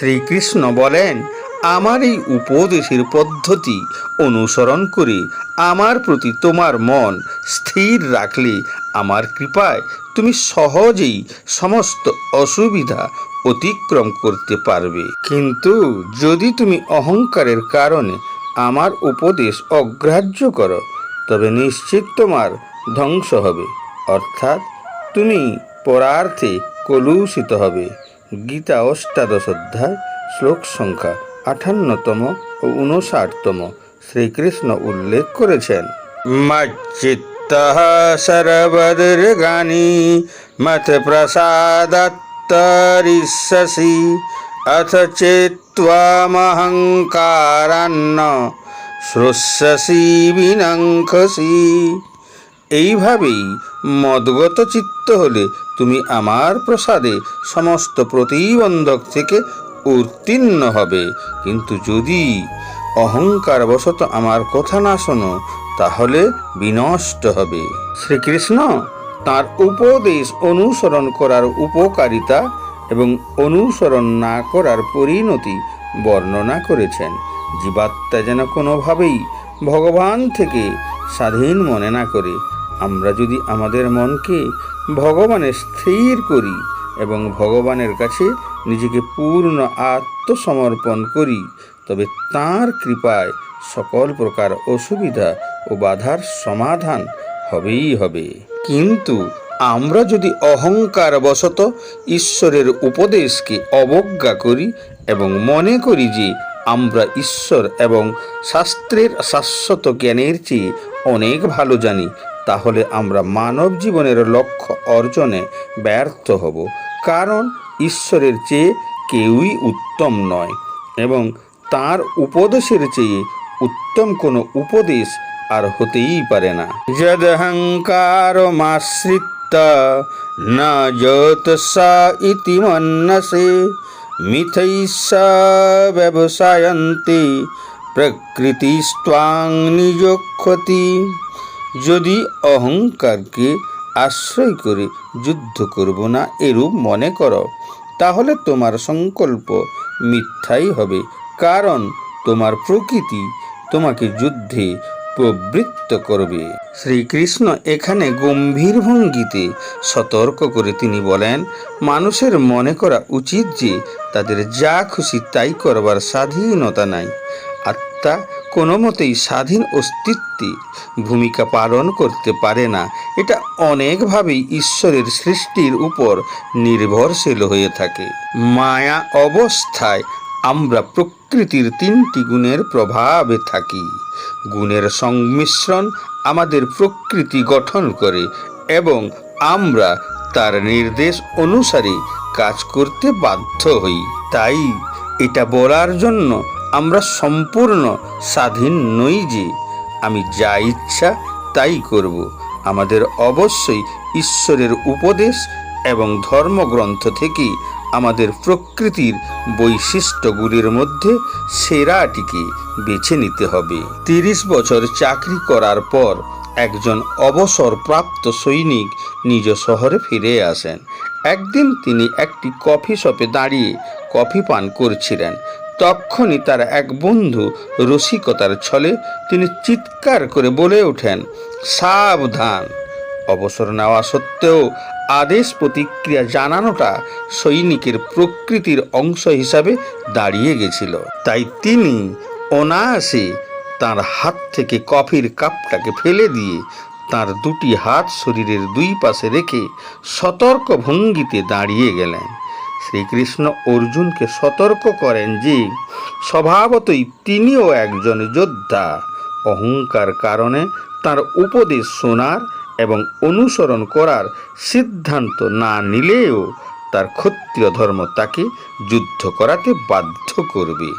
শ্রীকৃষ্ণ বলেন, আমার এই উপদেশের পদ্ধতি অনুসরণ করে আমার প্রতি তোমার মন স্থির রাখলে আমার কৃপায় তুমি সহজেই সমস্ত অসুবিধা অতিক্রম করতে পারবে। কিন্তু যদি তুমি অহংকারের কারণে আমার উপদেশ অগ্রাহ্য করো, তবে নিশ্চিত তোমার ধ্বংস হবে, অর্থাৎ তুমি পরার্থে কলুষিত হবে। গীতা অষ্টাদশ অধ্যায়, শ্লোক সংখ্যা আঠান্নতম ও উনষাটতম শ্রীকৃষ্ণ উল্লেখ করেছেন। মচ্চিত্ত সর্বদুর্গানি মত প্রসাদত্তরিষ্যসি অথ চেত্ত্বমহংকারান্ন শ্রুষ্যসি বিনঙ্খসি। এইভাবেই মদগত চিত্ত হলে তুমি আমার প্রসাদে সমস্ত প্রতিবন্ধক থেকে উত্তীর্ণ হবে। কিন্তু যদি অহংকার বশত আমার কথা না শোনো, তাহলে বিনষ্ট হবে। শ্রীকৃষ্ণ তার উপদেশ অনুসরণ করার উপকারিতা এবং অনুসরণ না করার পরিণতি বর্ণনা করেছেন। জীবাত্মা যেন কোনোভাবেই ভগবান থেকে স্বাধীন মনে না করে আমরা যদি আমাদের মনকে ভগবানে স্থির করি এবং ভগবানের কাছে নিজেকে পূর্ণ আত্মসমর্পণ করি, তবে তাঁর কৃপায় সকল প্রকার অসুবিধা ও বাধার সমাধান হবেই হবে। কিন্তু আমরা যদি অহংকার বশত ঈশ্বরের উপদেশকে অবজ্ঞা করি এবং মনে করি যে আমরা ঈশ্বর এবং শাস্ত্রের শাশ্বত জ্ঞানের চেয়ে অনেক ভালো জানি তাহলে আমরা মানব জীবনের লক্ষ্য অর্জনে ব্যর্থ হব। কারণ ঈশ্বরের চেয়ে কেউই উত্তম নয় এবং তার উপদেশের চেয়ে উত্তম কোনো উপদেশ আর হতেই পারে না। যদহংকার মাশ্রিত না জ্যোতসা ইতি মন্নসে মিথৈস ব্যবসায়ন্তে প্রকৃতিস্ত্বাং নিজক্ষতি যদি অহংকারকে আশ্রয় করে যুদ্ধ করব না এরূপ মনে করো, তাহলে তোমার সংকল্প মিথ্যাই হবে, কারণ তোমার প্রকৃতি তোমাকে যুদ্ধে প্রবৃত্ত করবে। শ্রীকৃষ্ণ এখানে গম্ভীর ভঙ্গিতে সতর্ক করে তিনি বলেন, মানুষের মনে করা উচিত যে তাদের যা খুশি তাই করবার স্বাধীনতা নাই। আত্মা কোনো মতেই স্বাধীন অস্তিত্বে ভূমিকা পালন করতে পারে না। এটা অনেকভাবেই ঈশ্বরের সৃষ্টির উপর নির্ভরশীল হয়ে থাকে। মায়া অবস্থায় আমরা প্রকৃতির তিনটি গুণের প্রভাবে থাকি। গুণের সংমিশ্রণ আমাদের প্রকৃতি গঠন করে এবং আমরা তার নির্দেশ অনুসারে কাজ করতে বাধ্য হই। তাই এটা বলার জন্য আমরা সম্পূর্ণ স্বাধীন নই যে। আমি যা ইচ্ছা তাই করব। আমাদের অবশ্যই ঈশ্বরের উপদেশ এবং ধর্মগ্রন্থ থেকে আমাদের প্রকৃতির বৈশিষ্ট্যগুলির মধ্যে সেরাটিকে বেছে নিতে হবে। তিরিশ বছর চাকরি করার পর একজন অবসরপ্রাপ্ত সৈনিক নিজ শহরে ফিরে আসেন। একদিন তিনি একটি কফি শপে দাঁড়িয়ে কফি পান করছিলেন। তখনই তার এক বন্ধু রসিকতার ছলে তিনি চিৎকার করে বলে ওঠেন, সাবধান। অবসর নেওয়া সত্ত্বেও আদেশ প্রতিক্রিয়া জানানোটা সৈনিকের প্রকৃতির অংশ হিসাবে দাঁড়িয়ে গেছিল। তাই তিনি অনায়াসে তার হাত থেকে কফির কাপটাকে ফেলে দিয়ে তার দুটি হাত শরীরের দুই পাশে রেখে সতর্ক ভঙ্গিতে দাঁড়িয়ে গেলেন। শ্রীকৃষ্ণ অর্জুনকে সতর্ক করেন যে, স্বভাবতই তিনিও একজন যোদ্ধা। অহংকার কারণে তার উপদেশ শোনার এবং অনুসরণ করার সিদ্ধান্ত না নিলেও তার ক্ষত্রিয় ধর্ম তাকে যুদ্ধ করাতে বাধ্য করবে।